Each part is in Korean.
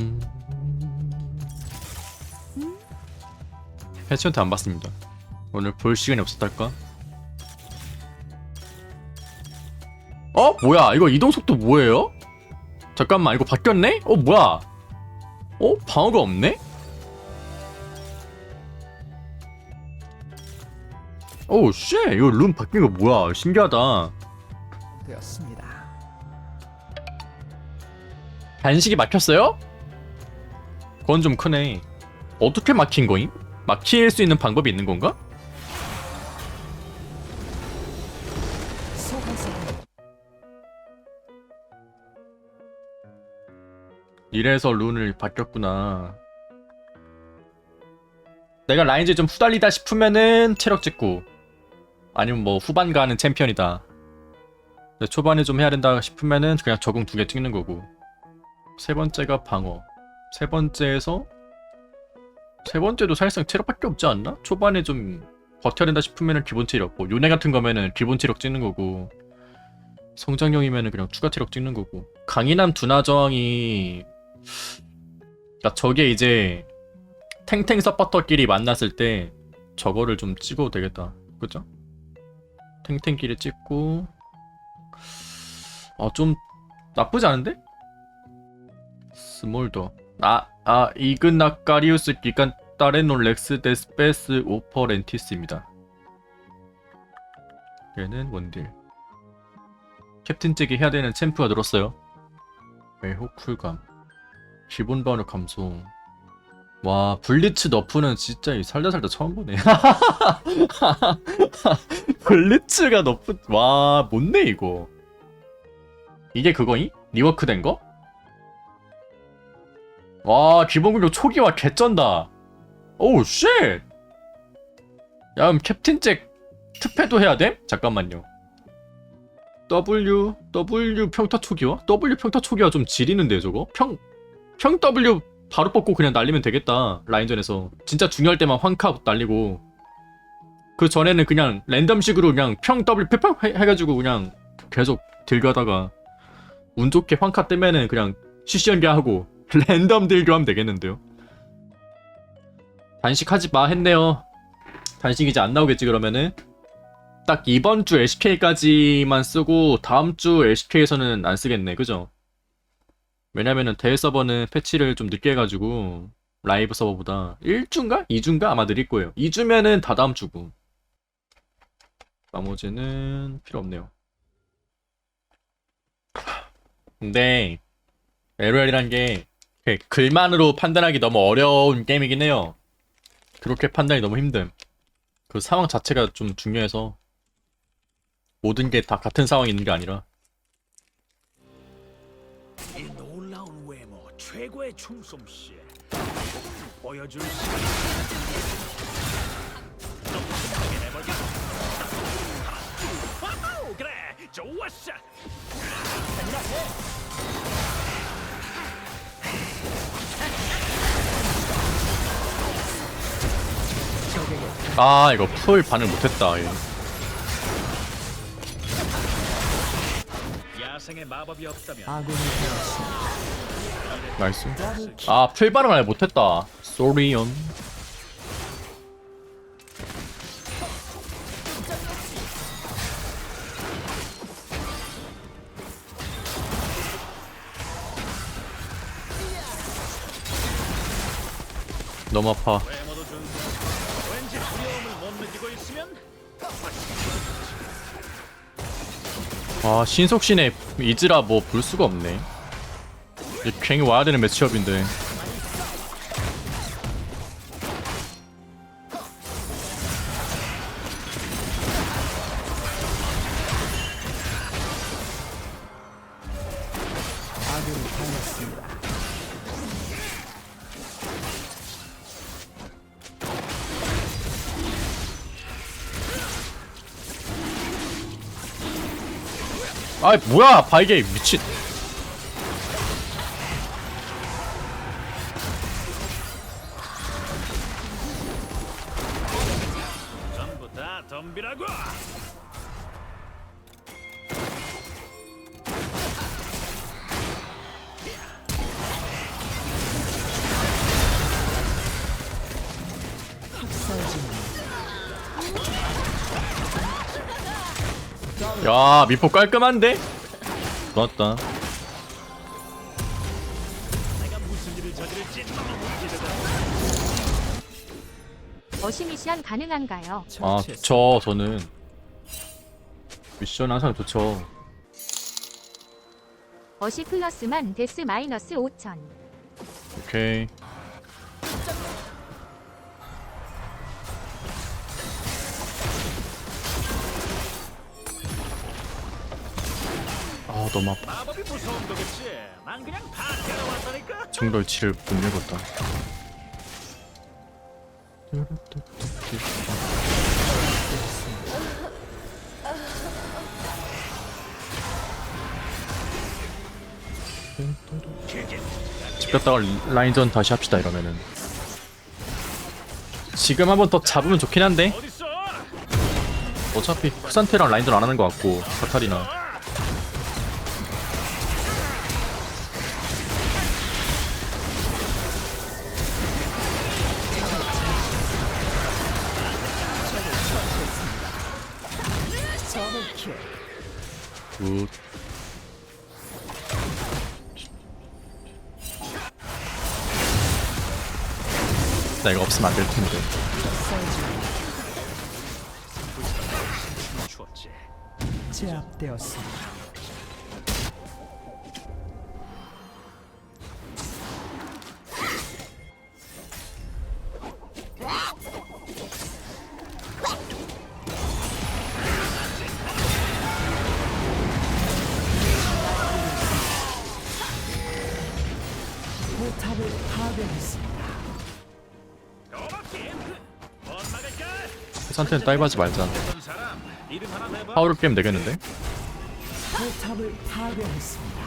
음. 해치한테 안 봤습니다. 오늘 볼 시간이 없었달까? 어? 뭐야? 이거 이동 속도 뭐예요? 잠깐만, 이거 바뀌었네? 어, 뭐야? 어? 방어가 없네? 오우, 쉣! 이거 룸 바뀐 거 뭐야? 신기하다. 되었습니다. 단식이 막혔어요? 그건 좀 크네. 어떻게 막힌 거임? 막힐 수 있는 방법이 있는 건가? 이래서 룬을 바뀌었구나. 내가 라인즈 좀 후달리다 싶으면은 체력 찍고 아니면 뭐 후반 가는 챔피언이다. 초반에 좀 해야 된다 싶으면은 그냥 적응 두 개 찍는 거고. 세 번째가 방어. 세 번째에서 세 번째도 사실상 체력밖에 없지 않나? 초반에 좀 버텨야 된다 싶으면은 기본 체력. 뭐 요네 같은 거면은 기본 체력 찍는 거고. 성장형이면은 그냥 추가 체력 찍는 거고. 강인함 두나 저항이 그러니까 저게 이제 탱탱 서포터끼리 만났을 때 저거를 좀 찍어도 되겠다. 그죠? 탱탱끼리 찍고 아좀 나쁘지 않은데? 스몰더 아, 아 이그나카리우스 기간 따레노 렉스 데스페스 오퍼렌티스입니다. 얘는 원딜 캡틴 잭이 해야 되는 챔프가 늘었어요. 매혹 쿨감 기본 반응 감소 와 블리츠 너프는 진짜 이 살다 살다 처음 보네 블리츠가 너프 와 뭔데 이거 이게 그거니? 리워크 된 거? 와 기본 공격 초기화 개쩐다 오우 쉣! 야 그럼 캡틴 잭 특패도 해야 돼? 잠깐만요 W W 평타 초기화? W 평타 초기화 좀 지리는데 저거? 평 평 W 바로 뽑고 그냥 날리면 되겠다 라인전에서 진짜 중요할 때만 황카 날리고 그 전에는 그냥 랜덤식으로 그냥 평 W 평 해, 해가지고 그냥 계속 딜가다가 운 좋게 황카 뜨면은 그냥 CC 연계하고 랜덤 딜교 하면 되겠는데요 단식하지 마 했네요 단식 이제 안 나오겠지 그러면은 딱 이번 주 LCK까지만 쓰고 다음 주 LCK에서는 안 쓰겠네 그죠? 왜냐면은 대회 서버는 패치를 좀 늦게 해가지고 라이브 서버보다 1주인가? 2주인가? 아마 느릴 거예요 2주면은 다 다음 주고 나머지는 필요 없네요 근데 LOL이란 게 글만으로 판단하기 너무 어려운 게임이긴 해요. 그렇게 판단이 너무 힘듦 그 상황 자체가 좀 중요해서 모든 게 다 같은 상황이 있는 게 아니라. 이 놀라운 외모 최고의 춤솜씨. 보여줄 시간 좋았어 아 이거 풀 반응 못했다 예. 야생의 마법이 없다면 아군이 되었습니다. 나이스. 아 풀 반응 아예 못했다 쏘리온 너무 아파 아 신속신에 이즈라 뭐 볼 수가 없네. 괜히 와야 되는 매치업인데 아이 뭐야 바이게 미친 야 미포 깔끔한데? 기대된다. 어시 미션 가능한가요? 아. 좋죠 저는 미션 항상 좋죠 어시 플러스만 데스 마이너스 5천. 오케이 너무 아파 마법이 무서운 거겠지. 난 그냥 다 데려왔다니까. 정벌치를 못 읽었다 집 갔다가 라인전 다시 합시다 이러면은 지금 한번 더 잡으면 좋긴 한데? 어차피 크산테랑 라인전 안 하는 것 같고 카타리나 나 이거 없으면 안 될 텐데. 제압되었습니다. 크산테는 따위하지 말자. 파워를 게임 되겠는데? 파괴했습니다.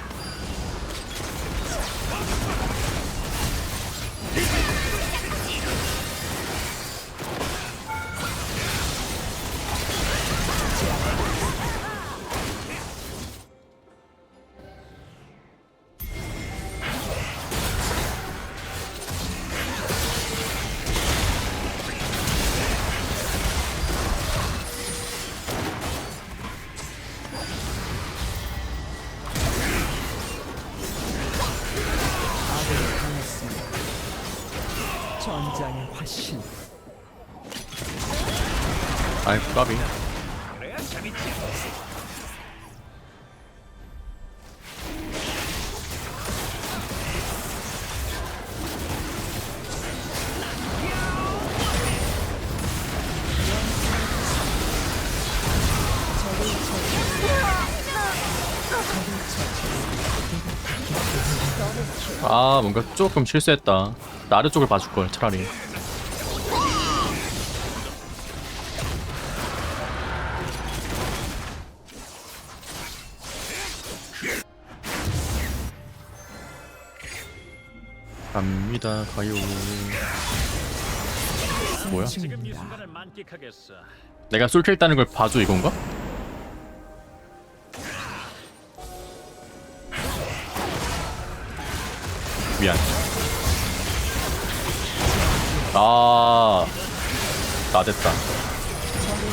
화신. 아이고 까비. 아 뭔가 조금 실수했다 나르 쪽을 봐줄걸 차라리 갑니다 가요 뭐야? 지금 이. 순간을 만끽하겠어. 내가 솔킬 따는 걸 봐줘 이건가? 미안. 아, 나 됐다.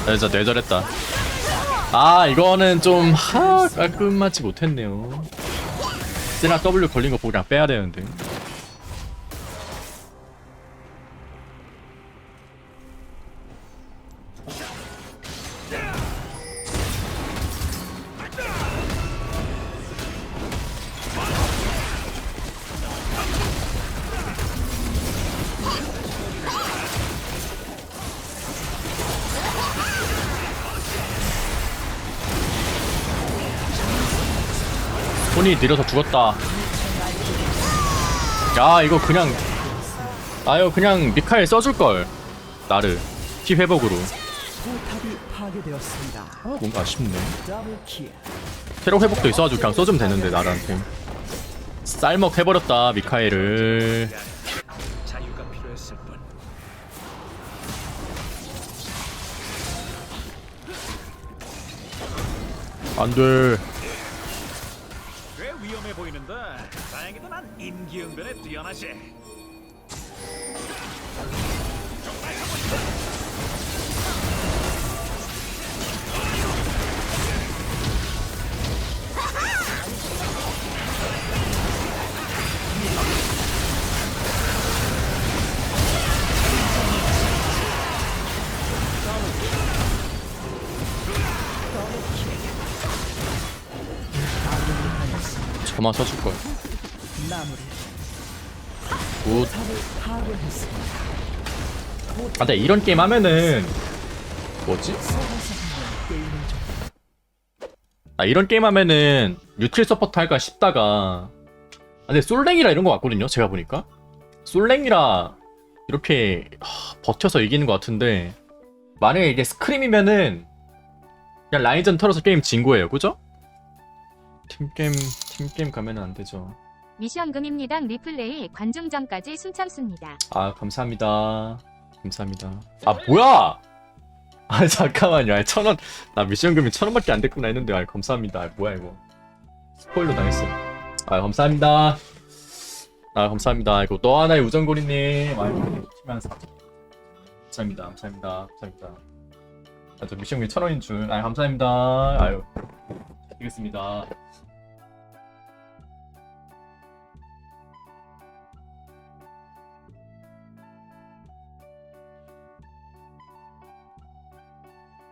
나 진짜 뇌절했다. 아, 이거는 좀 하, 깔끔하지 못했네요. 세나 W 걸린 거 보고 그냥 빼야 되는데. 손이 느려서 죽었다. 야, 이거 그냥 아유 그냥 미카엘 써줄 걸. 나를 피 회복으로. 뭔가 아쉽네. 체력 회복도 있어가지고 그냥 써주면 되는데 나한테. 쌀먹 해버렸다 미카엘을. 안돼. 하지. 저만 쳐줄 거예요. 굿. 아, 근데 이런 게임 하면은 뭐지? 아 이런 게임 하면은 뉴트리 서포트 할까 싶다가 아, 근데 솔랭이라 이런 거 같거든요 제가 보니까 솔랭이라 이렇게 하, 버텨서 이기는 것 같은데 만약에 이게 스크림이면은 그냥 라인전 털어서 게임 진 거예요 그죠? 팀게임 팀게임 가면은 안 되죠 미션 금입니다. 리플레이 관중전까지 순참습니다. 아 감사합니다. 감사합니다. 아 뭐야! 아 잠깐만요. 아, 천 원. 나 미션금이 천 원밖에 안 됐구나 했는데 아 감사합니다. 아 뭐야 이거. 스포일러 당했어. 아 감사합니다. 아 감사합니다. 이거 너 하나의 우정고리님. 아이고 치면 사 감사합니다. 감사합니다. 감사합니다. 아저 미션금이 천 원인 줄 아 감사합니다. 아유 잘 되겠습니다